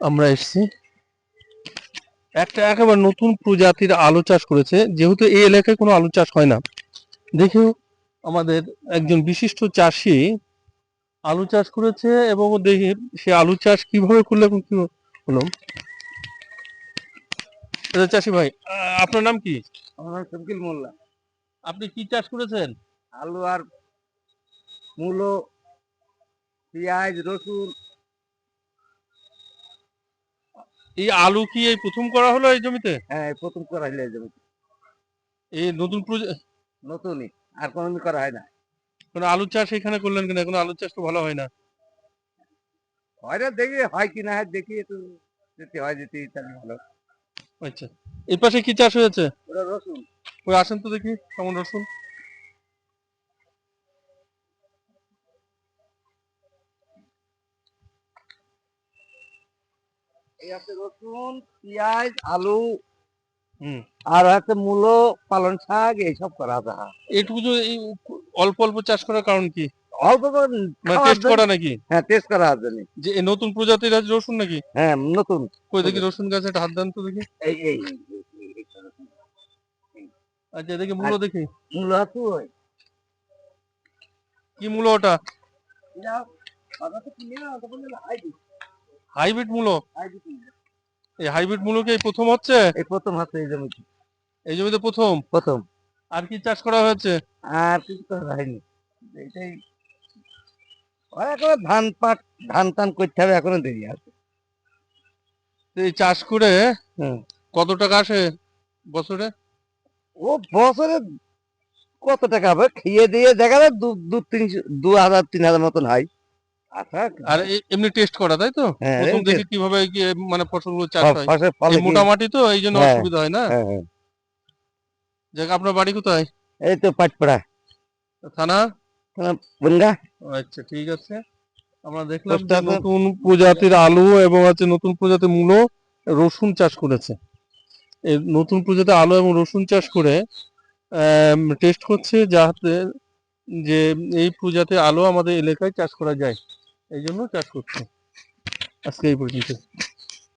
আমরা এসেছি। একটা একেবারে নতুন প্রজাতির আলু চাষ করেছে। যেহেতু এই এলাকায় কোনো আলু চাষ হয় না দেখেও আমাদের একজন বিশিষ্ট চাষি আলু চাষ করেছে এবং দেখি সে আলু চাষ কীভাবে করলে কি হলো। আচ্ছা, চাষি ভাই আপনার নাম কি? আমার নাম শকিল মোল্লা। আপনি কি চাষ করেছেন? আলু আর মূলো পেঁয়াজ রসুন এই আলু কি এই প্রথম করা হলো এই জমিতে? হ্যাঁ প্রথম করা হইলে জমি এই নতুন প্রজা- নতুনই আর কোনোদিন করা হয় না। কোনো আলু চাষ এখানে করলেন কিনা? কোনো আলু চাষ তো ভালো হয় না। হয় না দেখি হয় কি না হয় দেখি একটু যদি হয় যদি তাহলে ভালো। আচ্ছা এই পাশে কি চাষ হয়েছে? রসুন। ওই আসেন তো দেখি কেমন রসুন? এই আছে রসুন পেঁয়াজ আলু। আর আছে মূলো পালন শাক এইসব করা হ্যাঁ। অল্প অল্প চাষ করার কারণ কি? অল্প মানে টেস্ট করা নাকি? হ্যাঁ টেস্ট করা আছে। যে নতুন প্রজাতির রসুন নাকি? হ্যাঁ নতুন। কই দেখি রসুন গাছে একটা হাত দেন তো দেখি। এই এই আচ্ছা দেখি মূলো দেখি। মূলো আছে ওই। কি মূলো ওটা? হাইব্রিড মূলো? হাইব্রিড এই হাইব্রিড মূলো কি প্রথম হচ্ছে? এই প্রথম আছে এই জমিতে। এই জমিতে প্রথম? প্রথম। আর কি চাষ করা হয়েছে? আর কিছু করা হয়নি। এইটাই। এখন ধান পাট ধান টান করতে হবে এখনও দেরি আছে এই চাষ করে হুম। কত টাকা আসে বছরে? ও বছরে কত টাকা হবে? খেয়ে দিয়ে দেখা যায় দু তিনশো দু হাজার তিন হাজার মতন হয়। আর এমনি টেস্ট করা তাই তো? হ্যাঁ, প্রথম দেখি কীভাবে মানে ফসলগুলো চাষ হয় ফসল ফলে এই কি- মোটা মাটি তো এই জন্য হ্যাঁ। অসুবিধা হয় না? হ্যাঁ, হ্যাঁ। যাক আপনার বাড়ি কোথায়? এই তো পাটপাড়া। থানা? বনগা। আচ্ছা ঠিক আছে। আমরা দেখলাম নতুন প্রজাতির আলু এবং হচ্ছে নতুন প্রজাতির মূলো রসুন চাষ করেছে। এই নতুন প্রজাতির আলু এবং রসুন চাষ করে টেস্ট করছে যাতে যে এই প্রজাতির আলু আমাদের এলাকায় চাষ করা যায়। এই জন্য চাষ করছি। আজকে এই পর্যন্ত